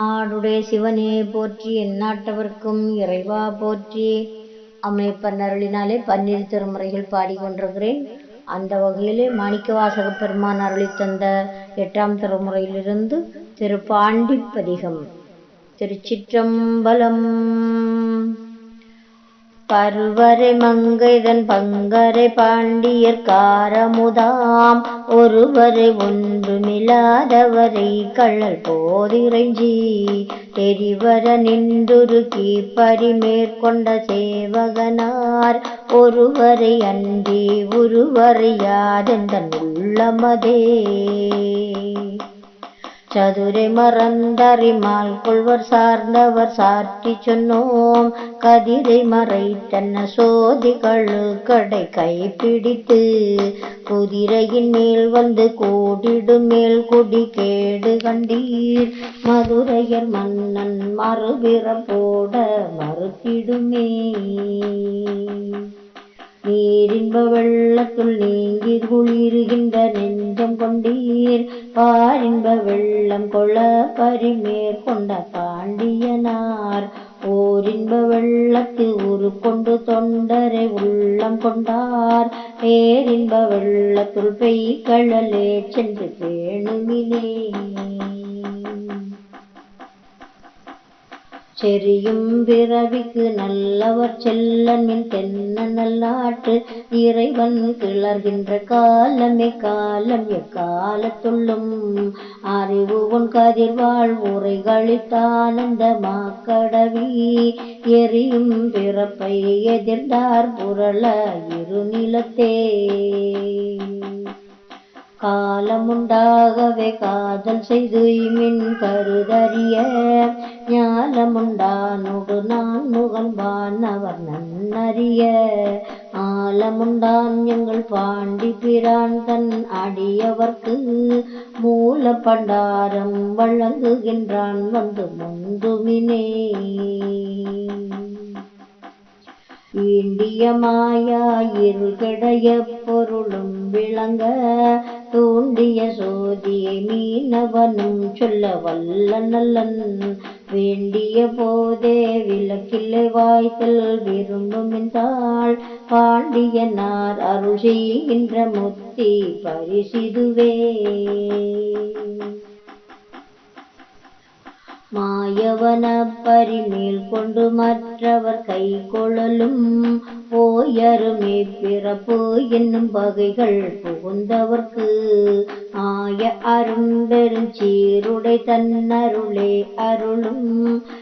நாடுடைய சிவனே போற்றி எந்நாட்டவர்க்கும் இறைவா போற்றி. அம்மையப்பன் அருளினாலே பன்னிரு திருமுறைகள் பாடிக்கொண்டிருக்கிறேன். அந்த வகையிலே மாணிக்கவாசக பெருமான் அருளி தந்த எட்டாம் திருமுறையிலிருந்து திருப்பாண்டி பதிகம் திருச்சிற்றம்பலம். பருவரை மங்கைதன் பங்கரை பாண்டியர் காரமுதாம். ஒருவரை ஒன்றுமில்லாதவரை கள்ளல் போதிரைஞ்சி. தெரிவர நின்றுருக்கி பரிமேற்கொண்ட சேவகனார். ஒருவரை அன்றி உருவறையாதெந்தன் உள்ளமதே. சதுரை மறந்தறிமால் கொள்வர் சார்ந்தவர் சாற்றி சொன்னோம். கதிரை மறை தன்ன சோதிகளு கடை கைப்பிடித்து குதிரையின் மேல் வந்து கூடிடும் மேல் குடி கேடு கண்டீர். மதுரையர் மன்னன் மறுபிற போட மறுத்திடுமே. நீரின்ப வெள்ளத்துள் நீங்கிர் குளிருகின்ற நெஞ்சம் கொண்டீர். பாரின்ப வெள்ளம் கொள பரிமேற்கொண்ட பாண்டியனார். ஓரின்ப வெள்ளத்து உரு கொண்டு தொண்டரை உள்ளம் கொண்டார். பேரின்ப வெள்ளத்துள் பெய்கழலே சென்று பேணுமினே செரியும் பிறவிக்கு நல்லவர் செல்லன்மின் தென்ன நல்லாட்டு இறைவன் கிளர்கின்ற காலமே காலம் எக்காலத்துள்ளும் அறிவு உன் கதிர்வாழ் உரைகளித்தானந்த மாக்கடவி. எரியும் பிறப்பை எதிர்ந்தார் புரள இருநிலத்தே. காலமுண்டாகவே காதல் செய்து இமின் கருதறிய. ஞாலமுண்டானுகு நான் நுகன்பான் அவர் நன்னறிய. ஆலமுண்டான் எங்கள் பாண்டி பிரான் தன் அடியவர்க்கு மூல பண்டாரம் வழங்குகின்றான் வந்து முந்துமினே. ஈண்டிய மாயா இருகடைய பொருளும் விளங்க தோண்டிய சோதியை மீனவனும் சொல்ல வல்ல நல்லன். வேண்டிய போதே விளக்கில்லை வாய்த்தல் விரும்பும் என்றாள் பாண்டியனார் அருள் செய்கின்ற முத்தி பரிசிதுவே. மாயவன பரிமேல் கொண்டு மற்றவர் கை கொழலும் போயருமே பிறப்பு என்னும் வகைகள் புகுந்தவர்க்கு. ஆய அரும்பெரும் சீருடை தன்னருளே அருளும்.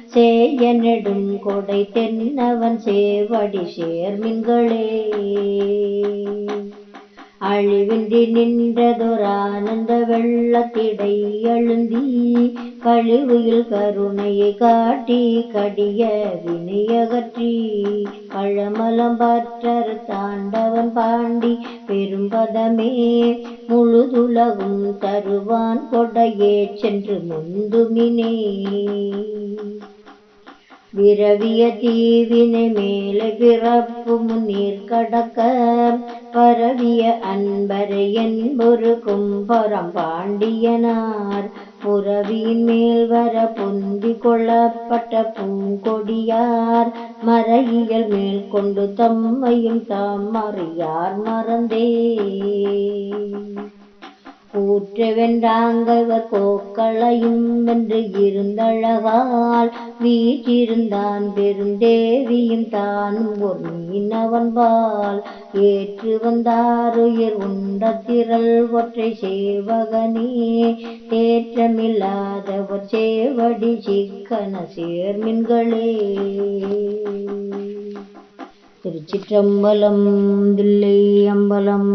சேய நெடும் கொடை தென்னவன் சேவடி சேர்மின்களே. அழிவின்றி நின்றதொரானந்த வெள்ளத்திடை எழுந்தி கழிவுயில் கருணையை காட்டி கடிய வினையகற்றி பழமலம் பற்றறு தாண்டவன் பாண்டி பெரும்பதமே முழுதுலகும் தருவான் கொடையே சென்று முந்துமினே. விரவிய தீவினை மேலே பிறப்பு முன்னீர் கடக்க பரவிய அன்பரை என்பொரு கும்பரம் பாண்டியனார். புறவியின் மேல் வர பொந்தி கொள்ளப்பட்ட பூங்கொடியார் மறையியல் மேல் கொண்டு தம்மையும் தாம் மறியார் மறந்தே கூற்றவென்றாங்கவர் கோக்களையும் வென்று இருந்தழகால் வீற்றிருந்தான் பெருந்தேவியும் தானும் ஒரு மீனவன்பால் ஏற்று வந்தாருயிர் உண்ட திரள் ஒற்றை சேவகனே தேற்றமில்லாதவர் சேவடி சிக்கன சேர்மின்களே. திருச்சிற்றம்பலம் தில்லை அம்பலம்